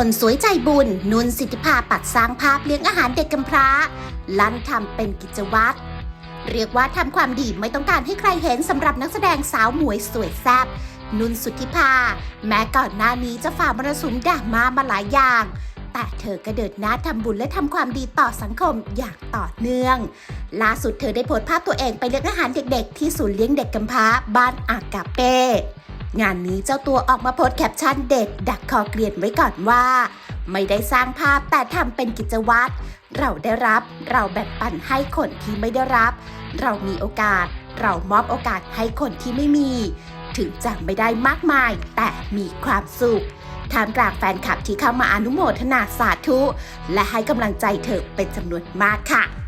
คนสวยใจบุญ นุนสิทธิภาปัดสร้างภาพเลี้ยงอาหารเด็กกำพร้า ลั่นทำเป็นกิจวัตรเรียกว่าทำความดีไม่ต้องการให้ใครเห็นสำหรับนักแสดงสาวหมวยสวยแซ่บนุนสุทธิภา แม้ก่อนหน้านี้จะฝ่ามรสุมดรามามาหลายอย่าง แต่เธอก็เดินหน้าทำบุญและทำความดีต่อสังคมอย่างต่อเนื่อง ล่าสุดเธอได้โพสต์ภาพตัวเองไปเลี้ยงอาหารเด็กๆ ที่ศูนย์เลี้ยงเด็กกำพร้าบ้านอากาเป้ งานนี้เจ้าตัวออกมาโพสแคปชั่นเด็ด ดักคอเกลียนไว้ก่อนว่า ไม่ได้สร้างภาพแต่ทำเป็นกิจวัตรเราได้รับ เราแบ่งปันให้คนที่ไม่ได้รับ เรามีโอกาส เรามอบโอกาสให้คนที่ไม่มี ถึงจะไม่ได้มากมาย แต่มีความสุขท่ามกลางแฟนคลับที่เข้ามาอนุโมทนาสาธุ และให้กำลังใจเธอเป็นจำนวนมากค่ะ